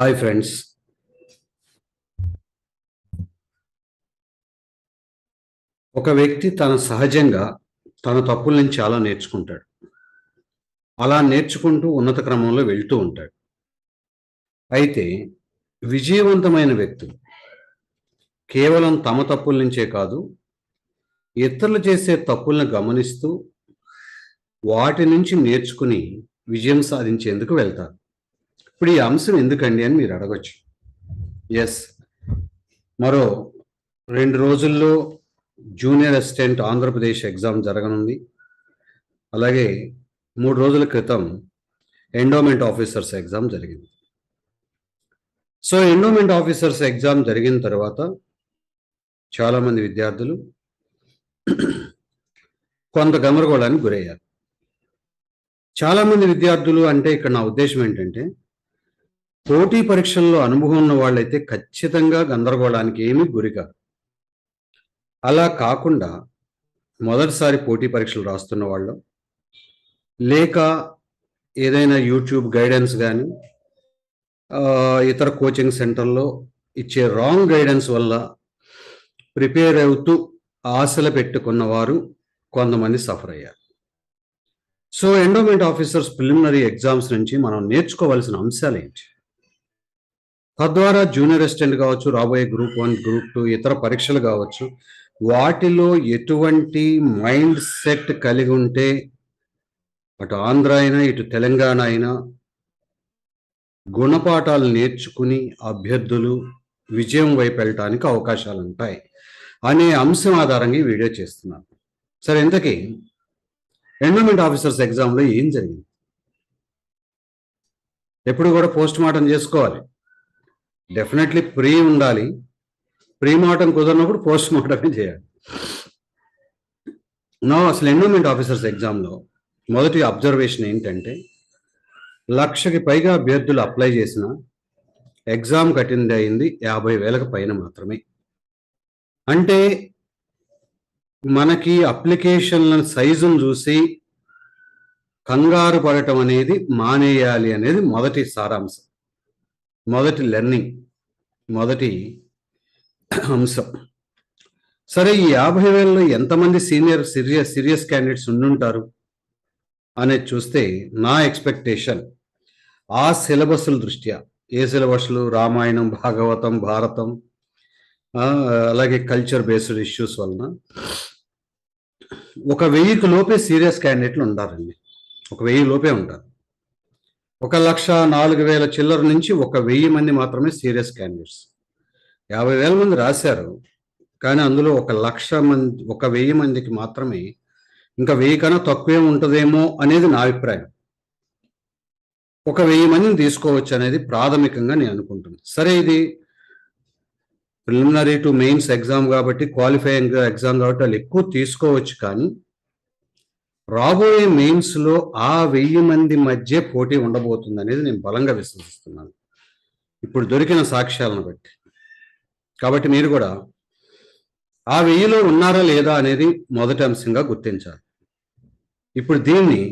Hi friends ఒక వ్యక్తి తన సహజంగా తన తప్పుల నుంచి చాలా నేర్చుకుంటాడు. అలా నేర్చుకుంటూ ఉన్నత క్రమంలో వెళ్తూ ఉంటాడు. అయితే విజయవంతమైన వ్యక్తులు కేవలం తమ తప్పుల నుంచే కాదు ఇతరులు చేసే తప్పులను గమనిస్తూ వాటి నుంచి నేర్చుకుని విజయం సాధించేందుకు వెళ్తారు. ఇప్పుడు ఈ అంశం ఎందుకండి అని మీరు అడగచ్చు. ఎస్ మరో రెండు రోజుల్లో జూనియర్ అసిస్టెంట్ ఆంధ్రప్రదేశ్ ఎగ్జామ్ జరగనుంది. అలాగే మూడు రోజుల క్రితం ఎండోమెంట్ ఆఫీసర్స్ ఎగ్జామ్ జరిగింది. సో ఎండోమెంట్ ఆఫీసర్స్ ఎగ్జామ్ జరిగిన తర్వాత చాలామంది విద్యార్థులు కొంత గమరగోళానికి గురయ్యారు. చాలామంది విద్యార్థులు అంటే ఇక్కడ నా ఉద్దేశం ఏంటంటే పోటీ పరీక్షల్లో అనుభవం ఉన్న వాళ్ళైతే ఖచ్చితంగా గందరగోళానికి ఏమీ గురికారు అలా కాకుండా మొదటిసారి పోటీ పరీక్షలు రాస్తున్న వాళ్ళు. లేక ఏదైనా యూట్యూబ్ గైడెన్స్ కానీ ఇతర కోచింగ్ సెంటర్లో ఇచ్చే రాంగ్ గైడెన్స్ వల్ల ప్రిపేర్ అవుతూ ఆశలు పెట్టుకున్న వారు కొంతమంది సఫర్ అయ్యారు. So endowment officers preliminary exams నుంచి మనం నేర్చుకోవాల్సిన అంశాలు ఏంటి? తద్వారా జూనియర్ అసిస్టెంట్ కావచ్చు రాబోయే గ్రూప్ వన్ గ్రూప్ టూ ఇతర పరీక్షలు కావచ్చు వాటిలో ఎటువంటి మైండ్ సెట్ కలిగి ఉంటే అటు ఆంధ్ర అయినా ఇటు తెలంగాణ అయినా గుణపాఠాలు నేర్చుకుని అభ్యర్థులు విజయం వైపు వెళ్ళటానికి అవకాశాలు ఉంటాయి అనే అంశం ఆధారంగా ఈ వీడియో చేస్తున్నాను. సరే ఇంతకీ ఎండోమెంట్ ఆఫీసర్స్ ఎగ్జామ్లో ఏం జరిగింది? ఎప్పుడు కూడా పోస్ట్ మార్టం చేసుకోవాలి. డెఫినెట్లీ ప్రీ ఉండాలి. ప్రీ మార్టం కుదరినప్పుడు పోస్ట్ మార్టమే చేయాలి. నా అసలు ఎండోమెంట్ ఆఫీసర్స్ ఎగ్జామ్లో మొదటి అబ్జర్వేషన్ ఏంటంటే లక్షకి పైగా అభ్యర్థులు అప్లై చేసిన ఎగ్జామ్ కట్టింది అయింది యాభై వేలకు పైన మాత్రమే. అంటే మనకి అప్లికేషన్ల సైజును చూసి కంగారు పడటం అనేది మానేయాలి అనేది మొదటి సారాంశం. మొదటి లెర్నింగ్ మొదటి అంశం. సరే ఈ యాభై వేలలో ఎంతమంది సీనియర్ సీరియస్ సీరియస్ క్యాండిడేట్స్ ఉండుంటారు అనేది చూస్తే నా ఎక్స్పెక్టేషన్ ఆ సిలబస్ల దృష్ట్యా. ఏ సిలబస్లు? రామాయణం భాగవతం భారతం అలాగే కల్చర్ బేస్డ్ ఇష్యూస్ వలన. ఒక వెయ్యికి లోపే సీరియస్ క్యాండిడేట్లు ఉంటారండి ఒక వెయ్యి లోపే ఉంటారు. ఒక లక్ష నాలుగు వేల చిల్లర నుంచి ఒక వెయ్యి మంది మాత్రమే సీరియస్ క్యాండిడేట్స్. యాభై వేల మంది రాశారు కానీ అందులో ఒక లక్ష మంది ఒక వెయ్యి మందికి మాత్రమే ఇంకా వెయ్యి కన్నా తక్కువే ఉంటుందేమో అనేది నా అభిప్రాయం. ఒక వెయ్యి మందిని తీసుకోవచ్చు అనేది ప్రాథమికంగా నేను అనుకుంటున్నాను సరే ఇది ప్రిలిమినరీ టు మెయిన్స్ ఎగ్జామ్ కాబట్టి క్వాలిఫైయింగ్ ఎగ్జామ్ కాబట్టి వాళ్ళు ఎక్కువ తీసుకోవచ్చు కానీ రాబోయే మెయిన్స్లో ఆ వెయ్యి మంది మధ్య పోటీ ఉండబోతుంది అనేది నేను బలంగా విశ్వసిస్తున్నాను. ఇప్పుడు దొరికిన సాక్ష్యాలను బట్టి. కాబట్టి మీరు కూడా ఆ వెయ్యిలో ఉన్నారా లేదా అనేది మొదటి అంశంగా గుర్తించాలి. ఇప్పుడు దీన్ని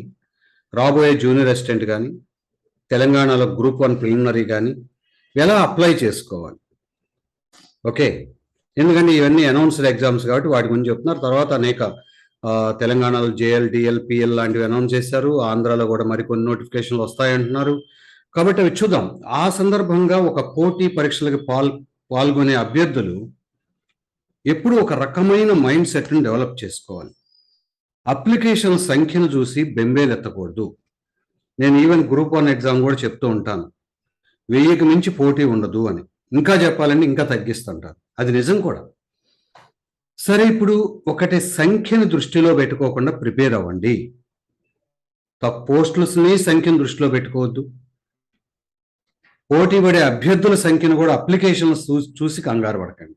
రాబోయే జూనియర్ అసిస్టెంట్ కానీ తెలంగాణలో గ్రూప్ వన్ ప్రిలిమినరీ కానీ ఎలా అప్లై చేసుకోవాలి? ఓకే. ఎందుకంటే ఇవన్నీ అనౌన్స్డ్ ఎగ్జామ్స్ కాబట్టి వాటి గురించి చెప్తున్నారు. తర్వాత అనేక తెలంగాణలో జేఎల్డిఎల్ పిఎల్ లాంటివి అనౌన్స్ చేశారు. ఆంధ్రాలో కూడా మరికొన్ని నోటిఫికేషన్లు వస్తాయంటున్నారు. కాబట్టి అవి చూద్దాం. ఆ సందర్భంగా ఒక పోటీ పరీక్షలకు పాల్ పాల్గొనే అభ్యర్థులు ఎప్పుడు ఒక రకమైన మైండ్ సెట్ని డెవలప్ చేసుకోవాలి. అప్లికేషన్ సంఖ్యను చూసి బెంబేలెత్తకూడదు. నేను ఈవెన్ గ్రూప్ వన్ ఎగ్జామ్ కూడా చెప్తూ ఉంటాను. వెయ్యికి మించి పోటీ ఉండదు అని. ఇంకా చెప్పాలంటే ఇంకా తగ్గిస్తుంటారు. అది నిజం కూడా. సరే ఇప్పుడు ఒకటి సంఖ్యను దృష్టిలో పెట్టుకోకుండా ప్రిపేర్ అవ్వండి. పోస్టులని సంఖ్యను దృష్టిలో పెట్టుకోవద్దు. పోటీ పడే అభ్యర్థుల సంఖ్యను కూడా అప్లికేషన్లు చూసి కంగారు పడకండి.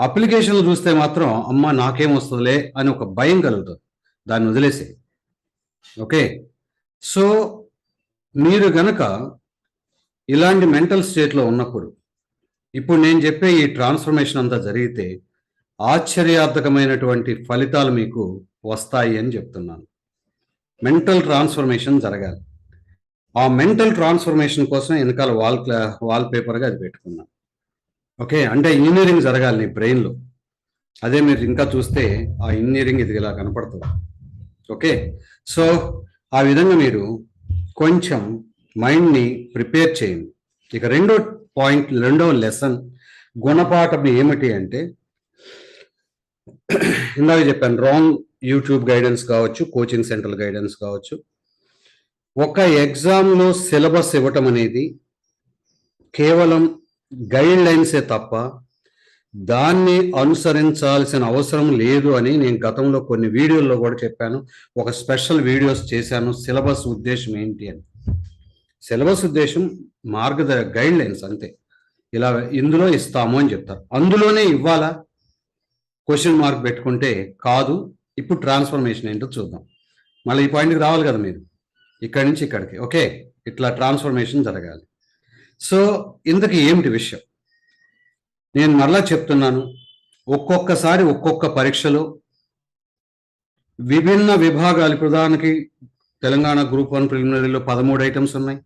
అప్లికేషన్లు చూస్తే మాత్రం అమ్మ నాకేం వస్తుందిలే అని ఒక భయం కలుగుతుంది. దాన్ని వదిలేసే ఓకే? సో మీరు గనక ఇలాంటి మెంటల్ స్టేట్లో ఉన్నప్పుడు ఇప్పుడు నేను చెప్పే ఈ ట్రాన్స్ఫర్మేషన్ అంతా జరిగితే ఆశ్చర్యార్థకమైనటువంటి ఫలితాలు మీకు వస్తాయి అని చెప్తున్నాను. మెంటల్ ట్రాన్స్ఫర్మేషన్ జరగాలి. ఆ మెంటల్ ట్రాన్స్ఫర్మేషన్ కోసం వెనకాల వాల్ వాల్ పేపర్గా అది పెట్టుకున్నాను ఓకే? అంటే ఇంజనీరింగ్ జరగాలి నీ బ్రెయిన్లో. అదే మీరు ఇంకా చూస్తే ఆ ఇంజనీరింగ్ ఇది ఇలా కనపడుతుంది. ఓకే? సో ఆ విధంగా మీరు కొంచెం మైండ్ని ప్రిపేర్ చేయండి. ఇక రెండో పాయింట్ రెండో లెసన్ గుణపాఠం ఏమిటి అంటే ఇందాక చెప్పాను రాంగ్ యూట్యూబ్ గైడెన్స్ కావచ్చు కోచింగ్ సెంటర్ గైడెన్స్ కావచ్చు. ఒక ఎగ్జామ్లో సిలబస్ ఇవ్వటం అనేది కేవలం గైడ్ లైన్సే తప్ప దాన్ని అనుసరించాల్సిన అవసరం లేదు అని నేను గతంలో కొన్ని వీడియోల్లో కూడా చెప్పాను. ఒక స్పెషల్ వీడియోస్ చేశాను సిలబస్ ఉద్దేశం ఏంటి అని. సిలబస్ ఉద్దేశం మార్గద గైడ్ లైన్స్ అంతే. ఇలా ఇందులో ఇస్తాము అని చెప్తారు. అందులోనే ఇవ్వాలా? క్వశ్చన్ మార్క్ పెట్టుకుంటే కాదు ఇప్పుడు ట్రాన్స్ఫర్మేషన్ ఏంటో చూద్దాం. మళ్ళీ ఈ పాయింట్కి రావాలి కదా మీరు. ఇక్కడి నుంచి ఇక్కడికి. ఓకే ఇట్లా ట్రాన్స్ఫర్మేషన్ జరగాలి. సో ఇందుకు ఏమిటి విషయం? నేను మరలా చెప్తున్నాను ఒక్కొక్కసారి ఒక్కొక్క పరీక్షలో విభిన్న విభాగాలు ప్రధానికి తెలంగాణ గ్రూప్ వన్ ప్రిలిమినరీలో పదమూడు ఐటమ్స్ ఉన్నాయి.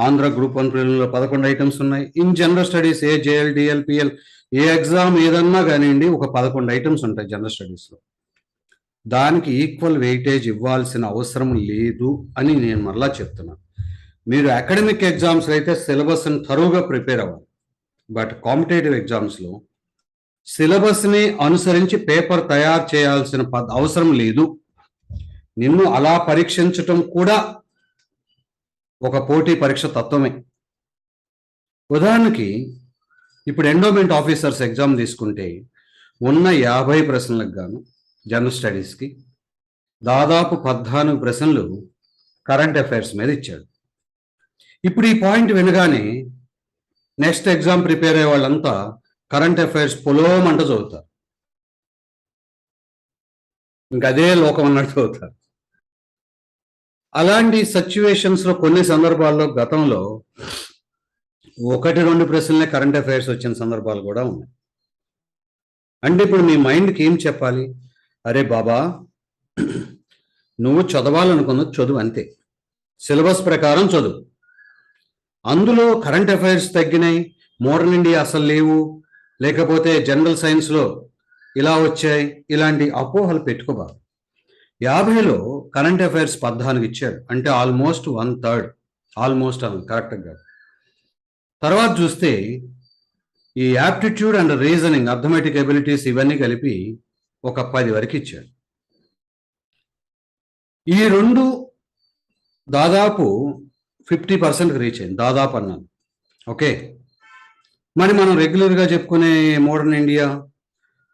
ఆంధ్ర గ్రూప్ వన్ ప్రిలిమినరీలో పదకొండు ఐటమ్స్ ఉన్నాయి. ఇన్ జనరల్ స్టడీస్ ఏ జేఎల్ డిఎల్ పిఎల్ ఏ ఎగ్జామ్ ఏదన్నా కానివ్వండి ఒక పదకొండు ఐటమ్స్ ఉంటాయి జనరల్ స్టడీస్లో దానికి ఈక్వల్ వెయిటేజ్ ఇవ్వాల్సిన అవసరం లేదు అని నేను మరలా చెప్తున్నాను మీరు అకాడమిక్ ఎగ్జామ్స్లో అయితే సిలబస్ని తరువుగా ప్రిపేర్ అవ్వాలి. బట్ కాంపిటేటివ్ ఎగ్జామ్స్లో సిలబస్ని అనుసరించి పేపర్ తయారు చేయాల్సిన పద్ అవసరం లేదు. నిన్ను అలా పరీక్షించటం కూడా ఒక పోటీ పరీక్ష తత్వమే. ఉదాహరణకి ఇప్పుడు ఎండోమెంట్ ఆఫీసర్స్ ఎగ్జామ్ తీసుకుంటే ఉన్న యాభై ప్రశ్నలకు గాను జనరల్ స్టడీస్కి దాదాపు పద్నాలుగు ప్రశ్నలు కరెంట్ అఫైర్స్ మీద ఇచ్చాడు. ఇప్పుడు ఈ పాయింట్ వినగానే నెక్స్ట్ ఎగ్జామ్ ప్రిపేర్ అయ్యే వాళ్ళంతా కరెంట్ అఫైర్స్ పొలోమంట చదువుతారు. ఇంకా అదే లోకం అన్నట్టు చదువుతారు. అలాంటి సిచ్యువేషన్స్లో కొన్ని సందర్భాల్లో గతంలో ఒకటి రెండు ప్రశ్నలే కరెంట్ అఫైర్స్ వచ్చిన సందర్భాలు కూడా ఉన్నాయి. అంటే ఇప్పుడు మీ మైండ్కి ఏం చెప్పాలి? అరే బాబా నువ్వు చదవాలనుకున్నది చదువు అంతే. సిలబస్ ప్రకారం చదువు. అందులో కరెంట్ అఫైర్స్ తగ్గినాయి మోడర్న్ ఇండియా అసలు లేవు లేకపోతే జనరల్ సైన్స్లో ఇలా వచ్చాయి ఇలాంటి అపోహలు పెట్టుకోబా యాభైలో కరెంట్ అఫైర్స్ పద్నాలుగు ఇచ్చారు అంటే ఆల్మోస్ట్ వన్ థర్డ్ ఆల్మోస్ట్ అని కరెక్ట్గా తర్వాత చూస్తే ఈ aptitude and reasoning arithmetic abilities ఇవన్నీ కలిపి ఒక పది వరకు ఇచ్చాడు. ఈ రెండు దాదాపు ఫిఫ్టీ పర్సెంట్కి రీచ్ అయింది. దాదాపు అన్నాను. ఓకే? మరి మనం రెగ్యులర్గా చెప్పుకునే modern India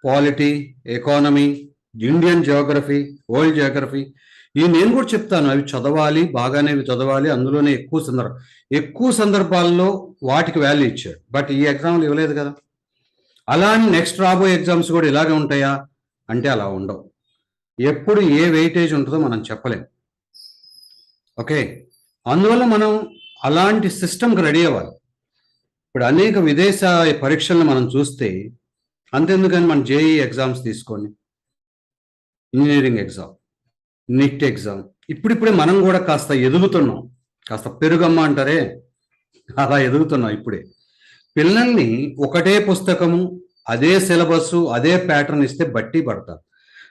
polity economy Indian geography world geography ఈ నేను కూడా చెప్తాను అవి చదవాలి బాగానే చదవాలి అందులోనే ఎక్కువ సందర్భం ఎక్కువ సందర్భాల్లో వాటికి వాల్యూ ఇచ్చాడు బట్ ఈ ఎగ్జామ్లు ఇవ్వలేదు కదా. అలానే నెక్స్ట్ రాబోయే ఎగ్జామ్స్ కూడా ఇలాగే ఉంటాయా? అంటే అలా ఉండవు. ఎప్పుడు ఏ వెయిటేజ్ ఉంటుందో మనం చెప్పలేం. ఓకే అందువల్ల మనం అలాంటి సిస్టమ్కి రెడీ అవ్వాలి. ఇప్పుడు అనేక విదేశ పరీక్షలను మనం చూస్తే అంతెందుకని మనం జేఈ ఎగ్జామ్స్ తీసుకోండి. Engineering exam NIT exam. ఇప్పుడిప్పుడే మనం కూడా కాస్త ఎదుగుతున్నాం. కాస్త పెరుగమ్మ అంటారే? అలా ఎదుగుతున్నాం ఇప్పుడే. పిల్లల్ని ఒకటే పుస్తకము అదే సిలబస్ అదే ప్యాటర్న్ ఇస్తే బట్టి పడతారు.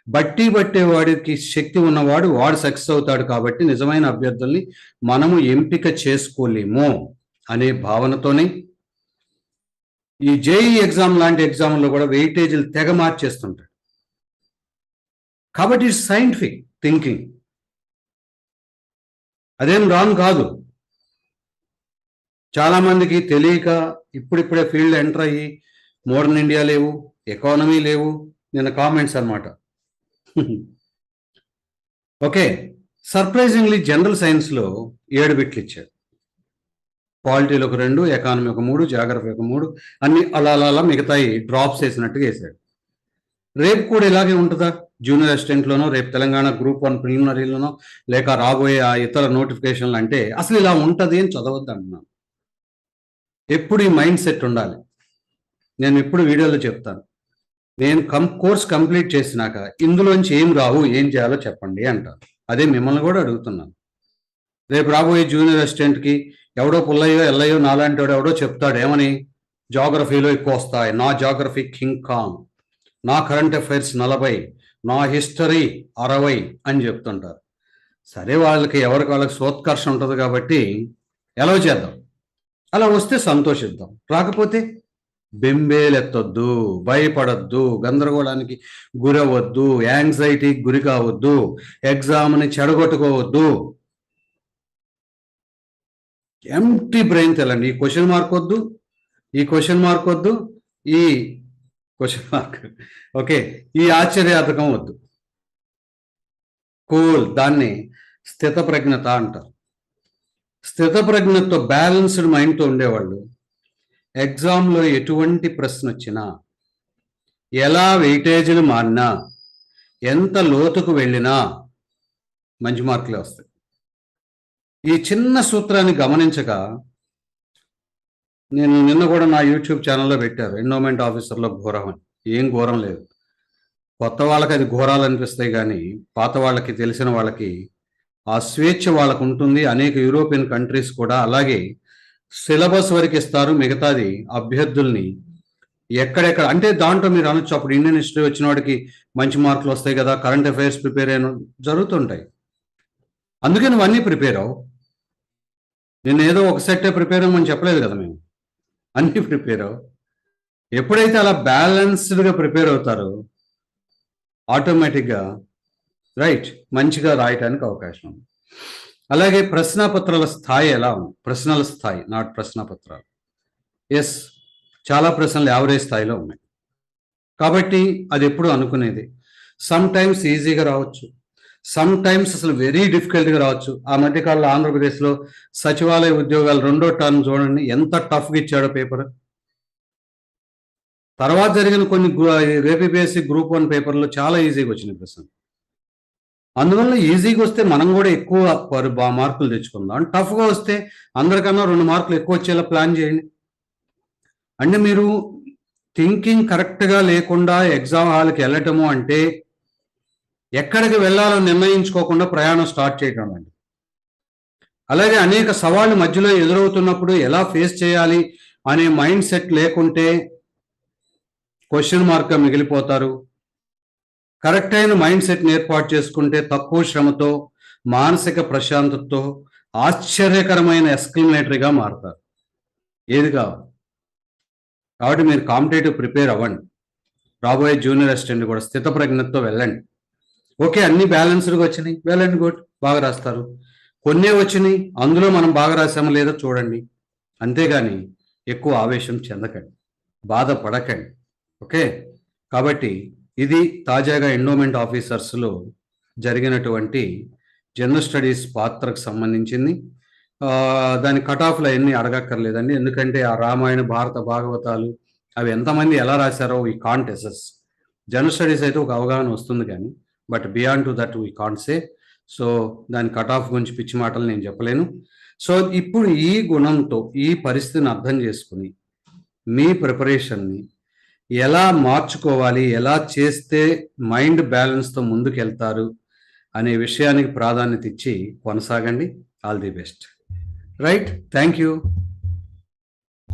బట్టి పట్టే వాడికి శక్తి ఉన్నవాడు వాడు సక్సెస్ అవుతాడు కాబట్టి నిజమైన అభ్యర్థుల్ని మనము ఎంపిక చేసుకోలేము అనే భావనతోనే ఈ జేఈ ఎగ్జామ్ లాంటి ఎగ్జామ్లో కూడా వెయిటేజీలు తెగ మార్చేస్తుంటాడు. కాబట్టి ఇట్స్ సైంటిఫిక్ థింకింగ్. అదేం రాంగ్ కాదు. చాలా మందికి తెలియక ఇప్పుడిప్పుడే ఫీల్డ్ ఎంటర్ అయ్యి మోడర్న్ ఇండియా లేవు ఎకానమీ లేవు నిన్న కామెంట్స్ అన్నమాట. ఓకే సర్ప్రైజింగ్లీ జనరల్ సైన్స్లో ఏడు బిట్లు ఇచ్చారు. పాలిటీలు ఒక రెండు ఎకానమీ ఒక మూడు జాగ్రఫీ ఒక మూడు అన్ని అలా అలా అలా మిగతాయి డ్రాప్స్ వేసినట్టుగా వేసాడు రేపు కూడా ఇలాగే ఉంటుందా? జూనియర్ అసిస్టెంట్లోనో రేపు తెలంగాణ గ్రూప్ వన్ ప్రిలిమినరీలోనో లేక రాబోయే ఆ ఇతర నోటిఫికేషన్లు అంటే అసలు ఇలా ఉంటుంది అని చదవద్దు అంటున్నాను. ఎప్పుడు ఈ మైండ్ సెట్ ఉండాలి. నేను ఎప్పుడు వీడియోలో చెప్తాను. నేను కం కోర్స్ కంప్లీట్ చేసినాక ఇందులోంచి ఏం రావు ఏం చేయాలో చెప్పండి అంటారు. అదే మిమ్మల్ని కూడా అడుగుతున్నాను. రేపు రాబోయే జూనియర్ అసిస్టెంట్కి ఎవడో పుల్లయ్యో ఎల్లయ్యో నాలాంటి వాడు ఎవడో చెప్తాడు ఏమని? జాగ్రఫీలో ఎక్కువ వస్తాయి. నా జాగ్రఫీ కింగ్ కాంగ్ నా కరెంట్ అఫైర్స్ నలభై. నా హిస్టరీ అరవై అని చెప్తుంటారు. సరే వాళ్ళకి ఎవరికి వాళ్ళకి సోత్కర్ష ఉంటుంది కాబట్టి ఎలా చేద్దాం? అలా వస్తే సంతోషిద్దాం. రాకపోతే బెంబేలెత్తొద్దు భయపడద్దు గందరగోళానికి గురవద్దు యాంగ్జైటీకి గురి కావద్దు ఎగ్జామ్ని చెడగొట్టుకోవద్దు. Empty brain తెలండి. ఈ క్వశ్చన్ మార్క్ వద్దు ఈ క్వశ్చన్ మార్క్ వద్దు ఈ క్వశ్చన్ మార్క్ ఓకే ఈ ఆశ్చర్యాతకం వద్దు. కూల్ దాన్ని స్థితప్రజ్ఞత అంటారు. స్థితప్రజ్ఞతో బ్యాలెన్స్డ్ మైండ్తో ఉండేవాళ్ళు ఎగ్జామ్లో ఎటువంటి ప్రశ్న వచ్చినా ఎలా వెయిటేజీలు మారినా ఎంత లోతుకు వెళ్ళినా మంచి మార్కులే వస్తాయి. ఈ చిన్న సూత్రాన్ని గమనించక నేను నిన్న కూడా నా యూట్యూబ్ ఛానల్లో పెట్టారు. ఎండోమెంట్ ఆఫీసర్లో ఘోరం అని. ఏం ఘోరం లేదు. కొత్త వాళ్ళకి అది ఘోరాలు అనిపిస్తాయి కానీ పాత వాళ్ళకి తెలిసిన వాళ్ళకి ఆ స్వేచ్ఛ వాళ్ళకు ఉంటుంది. అనేక యూరోపియన్ కంట్రీస్ కూడా అలాగే సిలబస్ వరకు ఇస్తారు. మిగతాది అభ్యర్థుల్ని ఎక్కడెక్కడ అంటే దాంట్లో మీరు అనొచ్చు. అప్పుడు ఇండియన్ హిస్టరీ వచ్చిన వాడికి మంచి మార్కులు వస్తాయి కదా. కరెంట్ అఫైర్స్ ప్రిపేర్ అయిన జరుగుతుంటాయి. అందుకే నువ్వు అన్నీ ప్రిపేర్ అవు నేను ఏదో ఒక సెట్టే ప్రిపేర్ అవ్వమని చెప్పలేదు కదా మేము. అన్నీ ప్రిపేర్ అవు ఎప్పుడైతే అలా బ్యాలెన్స్డ్గా ప్రిపేర్ అవుతారో ఆటోమేటిక్గా రైట్ మంచిగా రాయటానికి అవకాశం ఉంది. అలాగే ప్రశ్నాపత్రాల స్థాయి ఎలా ఉంది? ప్రశ్నల స్థాయి నాట్ ప్రశ్నపత్రాలు. ఎస్ చాలా ప్రశ్నలు యావరేజ్ స్థాయిలో ఉన్నాయి. కాబట్టి అది ఎప్పుడు అనుకునేది? సమ్ టైమ్స్ ఈజీగా రావచ్చు. సమ్ టైమ్స్ అసలు వెరీ డిఫికల్ట్గా రావచ్చు. ఆ మధ్యకాలంలో ఆంధ్రప్రదేశ్లో సచివాలయ ఉద్యోగాలు రెండో టర్మ్ చూడండి ఎంత టఫ్గా ఇచ్చాడో పేపర్ తర్వాత జరిగిన కొన్ని ఏపీపీఎస్సీ గ్రూప్ వన్ పేపర్లో చాలా ఈజీగా వచ్చినాయి ప్రశ్నలు అందువల్ల ఈజీగా వస్తే మనం కూడా ఎక్కువ బా మార్కులు తెచ్చుకుందాం. టఫ్గా వస్తే అందరికన్నా రెండు మార్కులు ఎక్కువ వచ్చేలా ప్లాన్ చేయండి. అంటే మీరు థింకింగ్ కరెక్ట్గా లేకుండా ఎగ్జామ్ హాల్కి వెళ్ళటము అంటే ఎక్కడికి వెళ్ళాలో నిర్ణయించుకోకుండా ప్రయాణం స్టార్ట్ చేయడం అండి. అలాగే అనేక సవాళ్ళు మధ్యలో ఎదురవుతున్నప్పుడు ఎలా ఫేస్ చేయాలి అనే మైండ్ సెట్ లేకుంటే క్వశ్చన్ మార్క్గా మిగిలిపోతారు. కరెక్ట్ అయిన మైండ్ సెట్ని ఏర్పాటు చేసుకుంటే తక్కువ శ్రమతో మానసిక ప్రశాంతతతో ఆశ్చర్యకరమైన ఎస్క్లిమినేటరీగా మారుతారు. ఏది కావాలి? కాబట్టి మీరు కాంపిటేటివ్ ప్రిపేర్ అవ్వండి. రాబోయే జూనియర్ అసిస్టెంట్ కూడా స్థితప్రజ్ఞతతో వెళ్ళండి. ఓకే అన్ని బ్యాలెన్స్డ్గా వచ్చినాయి. వెళ్ళండి గుడ్ బాగా రాస్తారు. కొన్నే వచ్చినాయి అందులో మనం బాగా రాసామో లేదో చూడండి. అంతేగాని ఎక్కువ ఆవేశం చెందకండి బాధపడకండి. ఓకే? కాబట్టి ఇది తాజాగా ఎండోమెంట్ ఆఫీసర్స్లో జరిగినటువంటి జనరల్ స్టడీస్ పాత్రకు సంబంధించింది. దాని కట్ ఆఫ్లు ఎన్ని అడగక్కర్లేదండి. ఎందుకంటే ఆ రామాయణ భారత భాగవతాలు అవి ఎంతమంది ఎలా రాశారో ఈ కాంటెసెస్. జనరల్ స్టడీస్ అయితే ఒక అవగాహన వస్తుంది కానీ but beyond to that we can't say so దాని కట్ ఆఫ్ గురించి పిచ్చి మాటలు నేను చెప్పలేను. సో ఇప్పుడు ఈ గుణంతో ఈ పరిస్థితిని అర్థం చేసుకుని మీ ప్రిపరేషన్ని ఎలా మార్చుకోవాలి ఎలా చేస్తే మైండ్ బ్యాలెన్స్తో ముందుకు వెళ్తారు అనే విషయానికి ప్రాధాన్యత ఇచ్చి కొనసాగండి. All the best right thank you